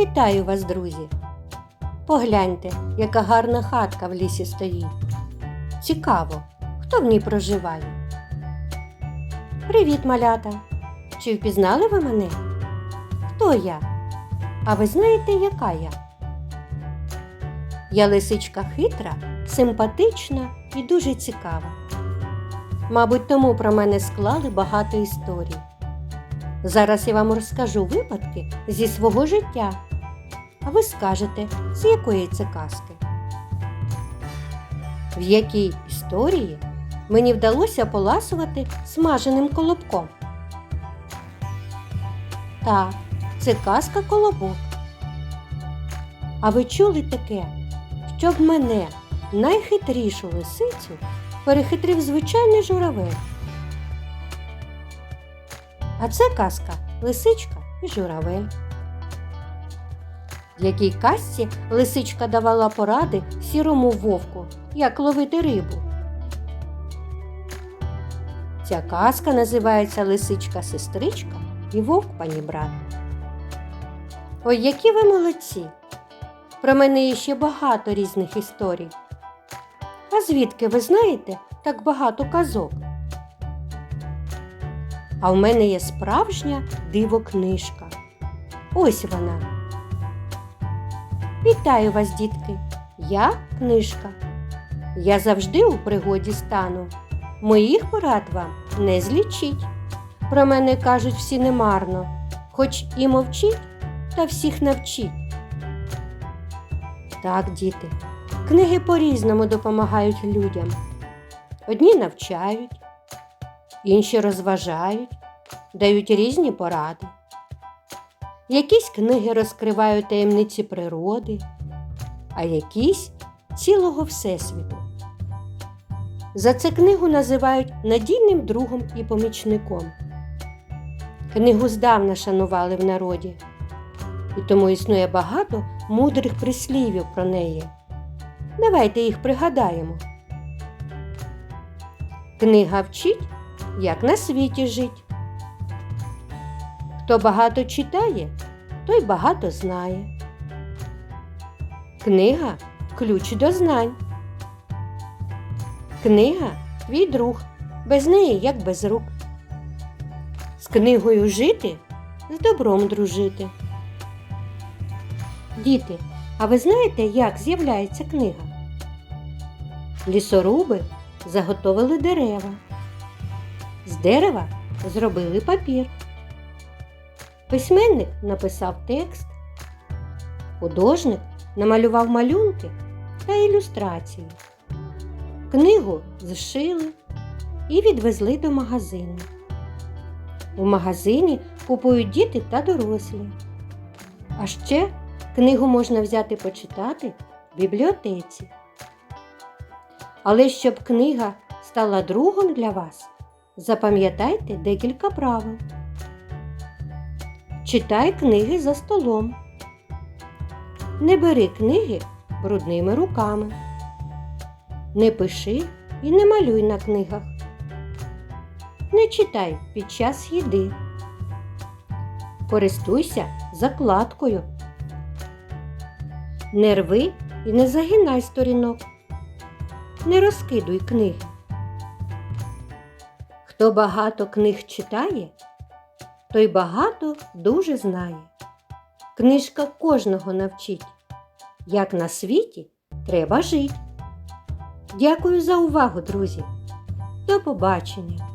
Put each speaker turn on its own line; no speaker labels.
Вітаю вас, друзі! Погляньте, яка гарна хатка в лісі стоїть. Цікаво, хто в ній проживає. Привіт, малята! Чи впізнали ви мене? Хто я? А ви знаєте, яка я? Я лисичка хитра, симпатична і дуже цікава. Мабуть, тому про мене склали багато історій. Зараз я вам розкажу випадки зі свого життя. Ви скажете, з якої це казки? В якій історії мені вдалося поласувати смаженим колобком? Так, це казка колобок. А ви чули таке, щоб мене, найхитрішу лисицю, перехитрив звичайний журавель? А це казка Лисичка і журавель. В якій казці лисичка давала поради сірому вовку, як ловити рибу. Ця казка називається Лисичка-сестричка і вовк панібрат. Ой, які ви молодці! Про мене є ще багато різних історій. А звідки ви знаєте так багато казок? А в мене є справжня диво-книжка. Ось вона. Вітаю вас, дітки! Я книжка. Я завжди у пригоді стану. Моїх порад вам не злічить. Про мене кажуть всі немарно, хоч і мовчіть, та всіх навчіть. Так, діти, книги по-різному допомагають людям. Одні навчають, інші розважають, дають різні поради. Якісь книги розкривають таємниці природи, а якісь цілого Всесвіту. За це книгу називають надійним другом і помічником. Книгу здавна шанували в народі, і тому існує багато мудрих прислівів про неї. Давайте їх пригадаємо. Книга вчить, як на світі жить. Хто багато читає, той багато знає. Книга ключ до знань. Книга твій друг, без неї як без рук. З книгою жити, з добром дружити. Діти, а ви знаєте, як з'являється книга? Лісоруби заготовили дерева. З дерева зробили папір. Письменник написав текст, художник намалював малюнки та ілюстрації. Книгу зшили і відвезли до магазину. У магазині купують діти та дорослі. А ще книгу можна взяти почитати в бібліотеці. Але щоб книга стала другом для вас, запам'ятайте декілька правил. Читай книги за столом. Не бери книги брудними руками. Не пиши і не малюй на книгах. Не читай під час їди. Користуйся закладкою. Не рви і не загинай сторінок. Не розкидуй книги. Хто багато книг читає, той багато дуже знає. Книжка кожного навчить, як на світі треба жити. Дякую за увагу, друзі. До побачення!